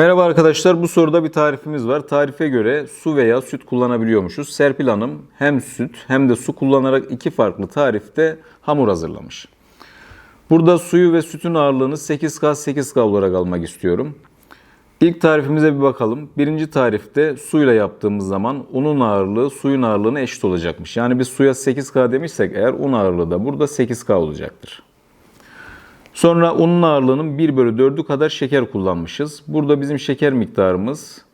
Merhaba arkadaşlar bu soruda bir tarifimiz var. Tarife göre su veya süt kullanabiliyormuşuz. Serpil Hanım hem süt hem de su kullanarak iki farklı tarifte hamur hazırlamış. Burada suyu ve sütün ağırlığını 8K 8K olarak almak istiyorum. İlk tarifimize bir bakalım. Birinci tarifte suyla yaptığımız zaman unun ağırlığı suyun ağırlığına eşit olacakmış. Yani biz suya 8K demişsek eğer un ağırlığı da burada 8K olacaktır. Sonra unun ağırlığının 1 bölü 4'ü kadar şeker kullanmışız. Burada bizim şeker miktarımız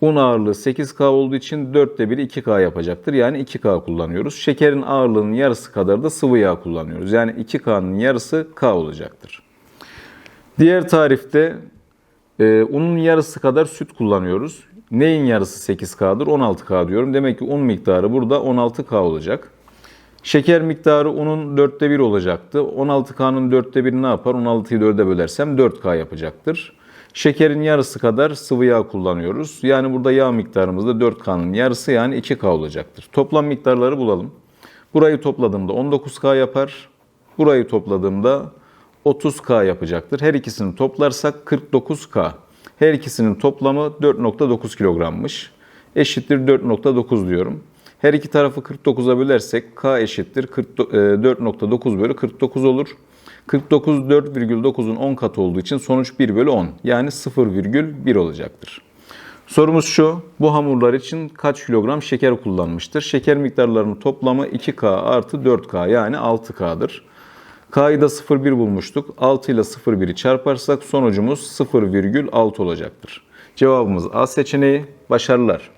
un ağırlığı 8K olduğu için 4'te 1'i 2K yapacaktır. Yani 2K kullanıyoruz. Şekerin ağırlığının yarısı kadar da sıvı yağ kullanıyoruz. Yani 2K'nın yarısı K olacaktır. Diğer tarifte e, unun yarısı kadar süt kullanıyoruz. Neyin yarısı 8K'dır? 16K diyorum. Demek ki un miktarı burada 16K olacak. Şeker miktarı unun dörtte bir olacaktı. 16K'nın dörtte biri ne yapar? 16'yı dörde bölersem 4K yapacaktır. Şekerin yarısı kadar sıvı yağ kullanıyoruz. Yani burada yağ miktarımız da 4K'nın yarısı yani 2K olacaktır. Toplam miktarları bulalım. Burayı topladığımda 19K yapar. Burayı topladığımda 30K yapacaktır. Her ikisini toplarsak 49K. Her ikisinin toplamı 4.9 kilogrammış. Eşittir 4.9 diyorum. Her iki tarafı 49'a bölersek K eşittir 40 e, 4.9 bölü 49 olur. 49 4,9'un 10 katı olduğu için sonuç 1 bölü 10. Yani 0,1 olacaktır. Sorumuz şu, bu hamurlar için kaç kilogram şeker kullanmıştır? Şeker miktarlarının toplamı 2K artı 4K yani 6K'dır. K'yı da 0,1 bulmuştuk. 6 ile 0,1'i çarparsak sonucumuz 0,6 olacaktır. Cevabımız A seçeneği. Başarılar.